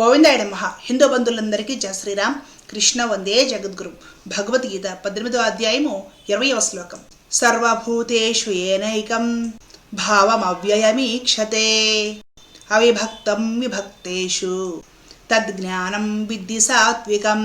గోవిందాయ మహా హిందూ బంధువులందరికీ జయ శ్రీరామ్. కృష్ణ వందే జగద్గురు. భగవద్గీత పద్దెనిమిదో అధ్యాయము ఇరవయవ శ్లోకం. సర్వభూతేషు ఏనైకం భావమవ్యయమీక్షతే. అవిభక్తం విభక్తేషు. తద్జ్ఞానం విద్ధి సాత్వికం.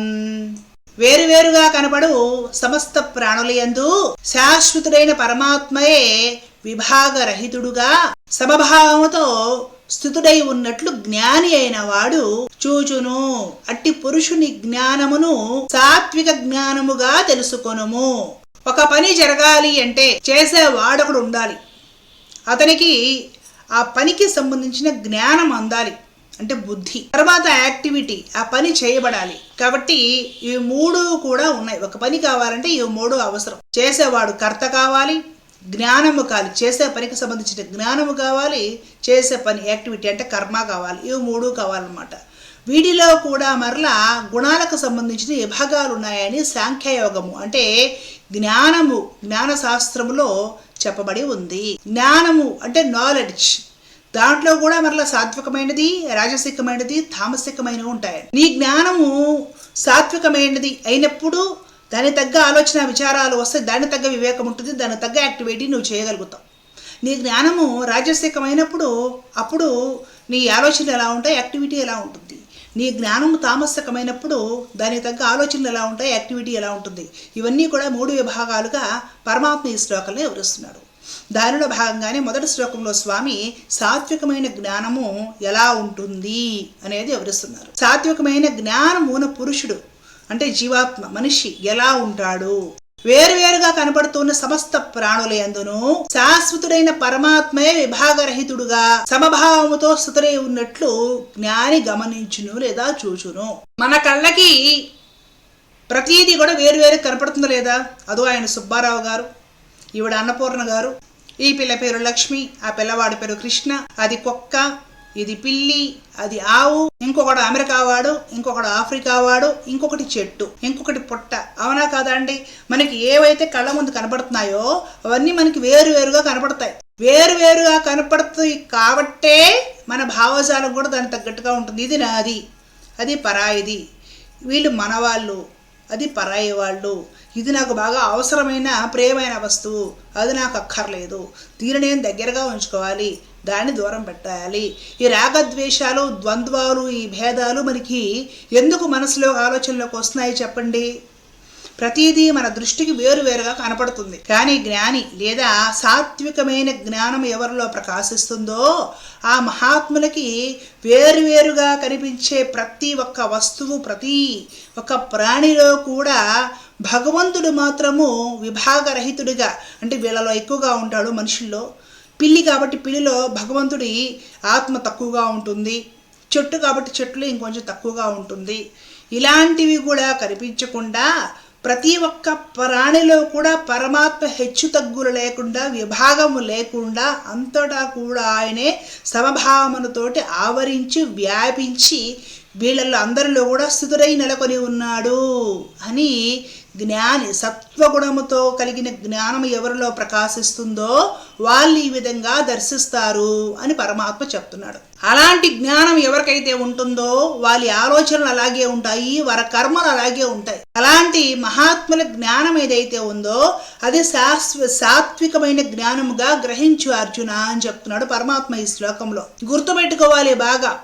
వేరువేరుగా కనపడు సమస్త ప్రాణులయందు శాశ్వతుడైన పరమాత్మయే విభాగరహితుడుగా సమభావముతో స్థితుడై ఉన్నట్లు జ్ఞాని అయిన వాడు చూచును. అట్టి పురుషుని జ్ఞానమును సాత్విక జ్ఞానముగా తెలుసుకొనుము. ఒక పని జరగాలి అంటే చేసేవాడొకడు ఉండాలి. అతనికి ఆ పనికి సంబంధించిన జ్ఞానం అందాలి అంటే బుద్ధి. తర్వాత యాక్టివిటీ ఆ పని చేయబడాలి. కాబట్టి ఈ మూడు కూడా ఉన్నాయి. ఒక పని కావాలంటే ఈ మూడు అవసరం. చేసేవాడు కర్త కావాలి జ్ఞానము కావాలి చేసే పనికి సంబంధించిన జ్ఞానము కావాలి చేసే పని యాక్టివిటీ అంటే కర్మ కావాలి. ఇవి మూడు కావాలన్నమాట. వీటిలో కూడా మరలా గుణాలకు సంబంధించిన విభాగాలు ఉన్నాయని సాంఖ్యయోగము అంటే జ్ఞానము జ్ఞాన శాస్త్రములో చెప్పబడి ఉంది. జ్ఞానము అంటే నాలెడ్జ్ దాంట్లో కూడా మరలా సాత్వికమైనది రాజసికమైనది తామసికమైనవి ఉంటాయి. నీ జ్ఞానము సాత్వికమైనది అయినప్పుడు దాని తగ్గ ఆలోచన విచారాలు వస్తే దాని తగ్గ వివేకం ఉంటుంది దాని తగ్గ యాక్టివిటీ నువ్వు చేయగలుగుతావు. నీ జ్ఞానము రాజసికమైనప్పుడు అప్పుడు నీ ఆలోచనలు ఎలా ఉంటాయి యాక్టివిటీ ఎలా ఉంటుంది? నీ జ్ఞానము తామసికమైనప్పుడు దానికి తగ్గ ఆలోచనలు ఎలా ఉంటాయి యాక్టివిటీ ఎలా ఉంటుంది? ఇవన్నీ కూడా మూడు విభాగాలుగా పరమాత్మ ఈ శ్లోకంలో వివరిస్తున్నాడు. దానిలో భాగంగానే మొదటి శ్లోకంలో స్వామి సాత్వికమైన జ్ఞానము ఎలా ఉంటుంది అనేది వివరిస్తున్నారు. సాత్వికమైన జ్ఞానమున పురుషుడు అంటే జీవాత్మ మనిషి ఎలా ఉంటాడు? వేరువేరుగా కనబడుతున్న సమస్త ప్రాణుల యందును శాశ్వతుడైన పరమాత్మే విభాగరహితుడుగా సమభావముతో స్థుతులై ఉన్నట్లు జ్ఞాని గమనించును లేదా చూచును. మన కళ్ళకి ప్రతీది కూడా వేరువేరు కనపడుతుందా లేదా? అదో ఆయన సుబ్బారావు గారు ఈవిడ అన్నపూర్ణ గారు ఈ పిల్ల పేరు లక్ష్మి ఆ పిల్లవాడి పేరు కృష్ణ అది కుక్క ఇది పిల్లి అది ఆవు. ఇంకొకడు అమెరికా వాడు ఇంకొకడు ఆఫ్రికా వాడు ఇంకొకటి చెట్టు ఇంకొకటి పుట్ట. అవునా కాదా అండి? మనకి ఏవైతే కళ్ళ ముందు కనపడుతున్నాయో అవన్నీ మనకి వేరు వేరుగా కనపడతాయి. వేరు వేరుగా కనపడుతుంది కాబట్టే మన భావజాలం కూడా దానికి తగ్గట్టుగా ఉంటుంది. ఇది నాది అది పరాయిది. వీళ్ళు మనవాళ్ళు అది పరాయి వాళ్ళు. ఇది నాకు బాగా అవసరమైన ప్రియమైన వస్తువు. అది నాకు అక్కర్లేదు. దీనిని నేను దగ్గరగా ఉంచుకోవాలి. దాన్ని దూరం పెట్టాలి. ఈ రాగద్వేషాలు ద్వంద్వాలు ఈ భేదాలు మనకి ఎందుకు మనసులో ఆలోచనలోకి వస్తున్నాయి చెప్పండి? ప్రతిదీ మన దృష్టికి వేరువేరుగా కనపడుతుంది. కానీ జ్ఞాని లేదా సాత్వికమైన జ్ఞానం ఎవరిలో ప్రకాశిస్తుందో ఆ మహాత్ములకి వేరువేరుగా కనిపించే ప్రతి ఒక్క వస్తువు ప్రతి ఒక్క ప్రాణిలో కూడా భగవంతుడు మాత్రము విభాగరహితుడిగా అంటే వీళ్ళలో ఎక్కువగా ఉంటాడు మనుషుల్లో. పిల్లి కాబట్టి పిల్లిలో భగవంతుడి ఆత్మ తక్కువగా ఉంటుంది. చెట్టు కాబట్టి చెట్టులో ఇంకొంచెం తక్కువగా ఉంటుంది. ఇలాంటివి కూడా కనిపించకుండా ప్రతి ఒక్క ప్రాణిలో కూడా పరమాత్మ హెచ్చు తగ్గులు లేకుండా విభాగము లేకుండా అంతటా కూడా ఆయనే సమభావములతోటి ఆవరించి వ్యాపించి వీళ్ళల్లో అందరిలో కూడా స్థితుడై నెలకొని ఉన్నాడు అని జ్ఞాని సత్వగుణముతో కలిగిన జ్ఞానం ఎవరిలో ప్రకాశిస్తుందో వాళ్ళు ఈ విధంగా దర్శిస్తారు అని పరమాత్మ చెప్తున్నాడు. అలాంటి జ్ఞానం ఎవరికైతే ఉంటుందో వాళ్ళ ఆలోచనలు అలాగే ఉంటాయి వారి కర్మలు అలాగే ఉంటాయి. అలాంటి మహాత్ముల జ్ఞానం ఏదైతే ఉందో అది శాస్వ సాత్వికమైన జ్ఞానముగా గ్రహించు అర్జున అని చెప్తున్నాడు పరమాత్మ ఈ శ్లోకంలో. గుర్తుపెట్టుకోవాలి బాగా.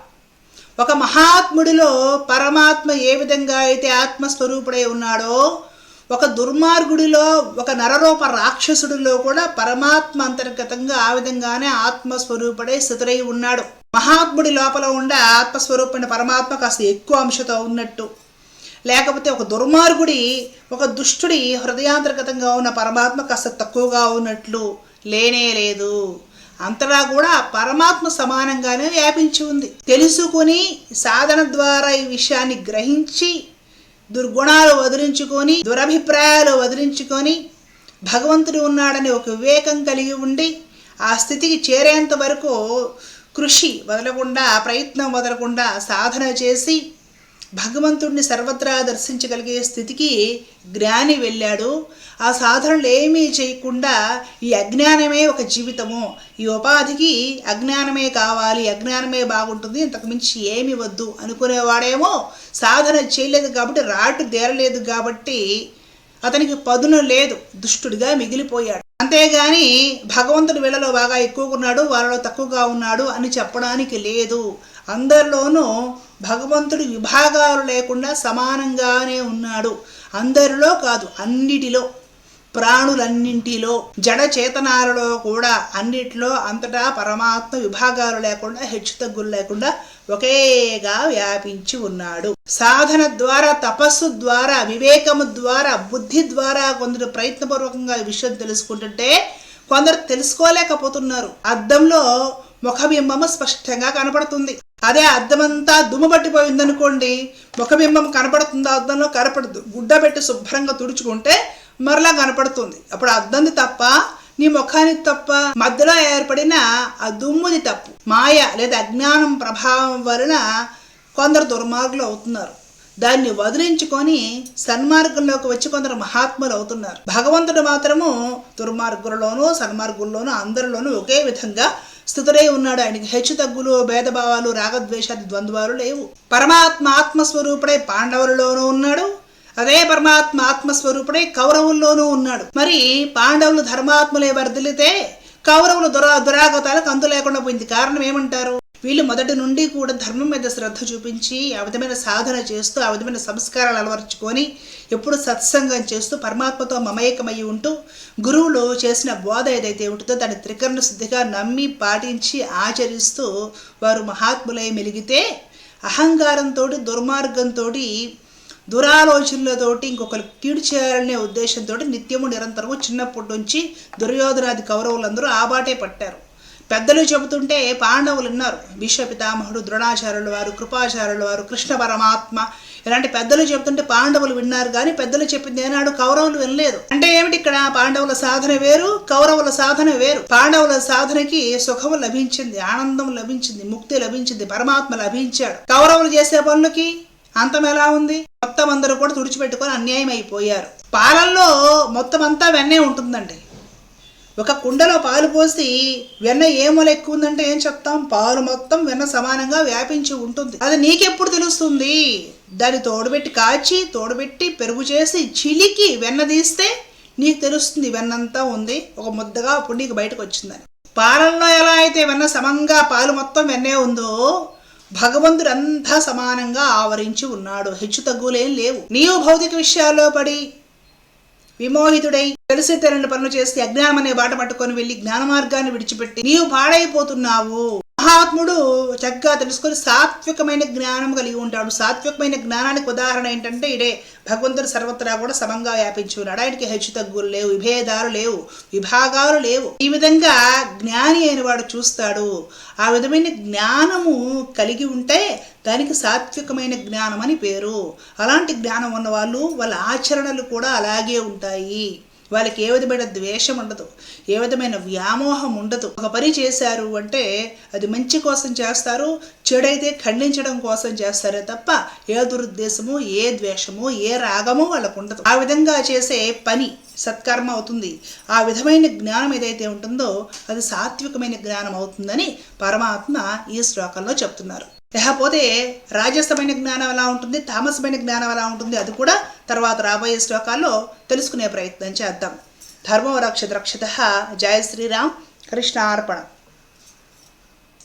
ఒక మహాత్ముడిలో పరమాత్మ ఏ విధంగా అయితే ఆత్మస్వరూపుడై ఉన్నాడో ఒక దుర్మార్గుడిలో ఒక నరరూప రాక్షసుడిలో కూడా పరమాత్మ అంతర్గతంగా ఆ విధంగానే ఆత్మస్వరూపుడే స్థితుడై ఉన్నాడు. మహాత్ముడి లోపల ఉండే ఆత్మస్వరూపుడి పరమాత్మ కాస్త ఎక్కువ అంశతో ఉన్నట్టు. లేకపోతే ఒక దుర్మార్గుడి ఒక దుష్టుడి హృదయాంతర్గతంగా ఉన్న పరమాత్మ కాస్త తక్కువగా ఉన్నట్లు. లేనే లేదు. అంతటా కూడా పరమాత్మ సమానంగానే వ్యాపించి ఉంది. తెలుసుకుని సాధన ద్వారా ఈ విషయాన్ని గ్రహించి దుర్గుణాలు వదిలించుకొని దురభిప్రాయాలు వదిలించుకొని భగవంతుడు ఉన్నాడని ఒక వివేకం కలిగి ఉండి ఆ స్థితికి చేరేంత వరకు కృషి వదలకుండా ప్రయత్నం వదలకుండా సాధన చేసి భగవంతుడిని సర్వత్రా దర్శించగలిగే స్థితికి జ్ఞాని వెళ్ళాడు. ఆ సాధనలు ఏమీ చేయకుండా ఈ అజ్ఞానమే ఒక జీవితము. ఈ ఉపాధికి అజ్ఞానమే కావాలి అజ్ఞానమే బాగుంటుంది ఇంతకు మించి ఏమి వద్దు అనుకునేవాడేమో. సాధన చేయలేదు కాబట్టి రాటు దేరలేదు కాబట్టి అతనికి పదును లేదు దుష్టుడిగా మిగిలిపోయాడు. అంతేగాని భగవంతుడి వీళ్ళలో బాగా ఎక్కువగా ఉన్నాడు వాళ్ళలో తక్కువగా ఉన్నాడు అని చెప్పడానికి లేదు. అందరిలోనూ భగవంతుడు విభాగాలు లేకుండా సమానంగానే ఉన్నాడు. అందరిలో కాదు అన్నిటిలో ప్రాణులన్నింటిలో జడ చేతనాలలో కూడా అన్నిటిలో అంతటా పరమాత్మ విభాగాలు లేకుండా హెచ్చుతగ్గులు లేకుండా ఒకేగా వ్యాపించి ఉన్నాడు. సాధన ద్వారా తపస్సు ద్వారా వివేకము ద్వారా బుద్ధి ద్వారా కొందరు ప్రయత్నపూర్వకంగా ఈ విషయం తెలుసుకుంటుంటే కొందరు తెలుసుకోలేకపోతున్నారు. అద్దంలో ముఖబింబము స్పష్టంగా కనపడుతుంది. అదే అద్దమంతా దుమ్ము పట్టిపోయిందనుకోండి ముఖబింబం కనపడుతుందా అద్దంలో కనపడదు. గుడ్డ పెట్టి శుభ్రంగా తుడుచుకుంటే మరలా కనపడుతుంది. అప్పుడు అద్దంది తప్ప నీ ముఖానికి తప్ప మధ్యలో ఏర్పడిన ఆ దుమ్ముది తప్పు మాయ లేదా అజ్ఞానం ప్రభావం వలన కొందరు దుర్మార్గులు అవుతున్నారు. దాన్ని వదిలించుకొని సన్మార్గంలోకి వచ్చి కొందరు మహాత్ములు అవుతున్నారు. భగవంతుడు మాత్రము దుర్మార్గులలోనూ సన్మార్గుల్లోనూ అందరిలోనూ ఒకే విధంగా స్థితుడై ఉన్నాడు ఆయనకి. హెచ్చు తగ్గులు భేదభావాలు రాగద్వేషాది ద్వంద్వాలు లేవు. పరమాత్మ ఆత్మస్వరూపుడై పాండవులలోనూ ఉన్నాడు. అదే పరమాత్మ ఆత్మస్వరూపుడై కౌరవుల్లోనూ ఉన్నాడు. మరి పాండవులు ధర్మాత్ములే వర్ధిలితే కౌరవులు దురా దురాగతాలకు అంతు లేకుండా పోయింది. కారణం ఏమంటారు? వీళ్ళు మొదటి నుండి కూడా ధర్మం మీద శ్రద్ధ చూపించి ఆ విధమైన సాధన చేస్తూ ఆ విధమైన సంస్కారాలు అలవర్చుకొని ఎప్పుడు సత్సంగం చేస్తూ పరమాత్మతో మమేకమయ్యి ఉంటూ గురువులు చేసిన బోధ ఏదైతే ఉంటుందో దాన్ని త్రికరణ శుద్ధిగా నమ్మి పాటించి ఆచరిస్తూ వారు మహాత్ములై మెలిగితే అహంకారంతో దుర్మార్గంతో దురాలోచనలతోటి ఇంకొకరు కీడు చేయాలనే ఉద్దేశంతో నిత్యము నిరంతరము చిన్నప్పటి నుంచి దుర్యోధనాది కౌరవులందరూ ఆబాటే పట్టారు. పెద్దలు చెబుతుంటే పాండవులు ఉన్నారు భీష్మ ద్రోణాచార్యుల వారు కృపాచార్యుల వారు కృష్ణ పరమాత్మ ఇలాంటి పెద్దలు చెబుతుంటే పాండవులు విన్నారు కానీ పెద్దలు చెప్పింది ఏనాడు కౌరవులు వినలేదు. అంటే ఏమిటి ఇక్కడ? పాండవుల సాధన వేరు కౌరవుల సాధన వేరు. పాండవుల సాధనకి సుఖము లభించింది ఆనందం లభించింది ముక్తి లభించింది పరమాత్మ లభించాడు. కౌరవులు చేసే పనులకి అంతం ఎలా ఉంది? మొత్తం అందరూ కూడా తుడిచిపెట్టుకొని అన్యాయం అయిపోయారు పాలల్లో మొత్తం అంతా వెన్నే ఉంటుందండి. ఒక కుండలో పాలు పోసి వెన్న ఏ మూల ఎక్కువ ఉందంటే ఏం చెప్తాం? పాలు మొత్తం వెన్న సమానంగా వ్యాపించి ఉంటుంది. అది నీకెప్పుడు తెలుస్తుంది? దాన్ని తోడుబెట్టి కాచి తోడుబెట్టి పెరుగు చేసి చిలికి వెన్న తీస్తే నీకు తెలుస్తుంది వెన్నంతా ఉంది. ఒక ముద్దగా అప్పుడు నీకు బయటకు వచ్చిందని. పాలల్లో ఎలా అయితే వెన్న సమంగా పాలు మొత్తం వెన్నే ఉందో భగవంతుడు అంతా సమానంగా ఆవరించి ఉన్నాడు. హెచ్చు తగ్గులేం లేవు. నీవు భౌతిక విషయాల్లో పడి విమోహితుడై తెలిసి తెరని పనులు చేసి అజ్ఞానం అనే బాట పట్టుకొని వెళ్ళి జ్ఞాన మార్గాన్ని విడిచిపెట్టి నీవు పాడైపోతున్నావు. మహాత్ముడు చక్కగా తెలుసుకొని సాత్వికమైన జ్ఞానం కలిగి ఉంటాడు. సాత్వికమైన జ్ఞానానికి ఉదాహరణ ఏంటంటే ఇడే భగవంతుడు సర్వత్రా కూడా సమంగా వ్యాపించి ఉన్నాడు. ఆయనకి హెచ్చు తగ్గులు లేవు విభేదాలు లేవు విభాగాలు లేవు. ఈ విధంగా జ్ఞాని అయిన వాడు చూస్తాడు. ఆ విధమైన జ్ఞానము కలిగి ఉంటే దానికి సాత్వికమైన జ్ఞానం అని పేరు. అలాంటి జ్ఞానం ఉన్న వాళ్ళు వాళ్ళ ఆచరణలు కూడా అలాగే ఉంటాయి. వాళ్ళకి ఏ విధమైన ద్వేషం ఉండదు ఏ విధమైన వ్యామోహం ఉండదు. ఒక పని చేశారు అంటే అది మంచి కోసం చేస్తారు చెడైతే ఖండించడం కోసం చేస్తారే తప్ప ఏ దురుద్దేశము ఏ ద్వేషము ఏ రాగము వాళ్ళకు ఉండదు. ఆ విధంగా చేసే పని సత్కర్మ అవుతుంది. ఆ విధమైన జ్ఞానం ఏదైతే ఉంటుందో అది సాత్వికమైన జ్ఞానం అవుతుందని పరమాత్మ ఈ శ్లోకంలో చెప్తున్నారు. లేకపోతే రాజసమైన జ్ఞానం ఎలా ఉంటుంది తామసమైన జ్ఞానం ఎలా ఉంటుంది అది కూడా తర్వాత రాబోయే శ్లోకాల్లో తెలుసుకునే ప్రయత్నం చేద్దాం. ధర్మో రక్షిత జయ శ్రీరామ్ కృష్ణార్పణ.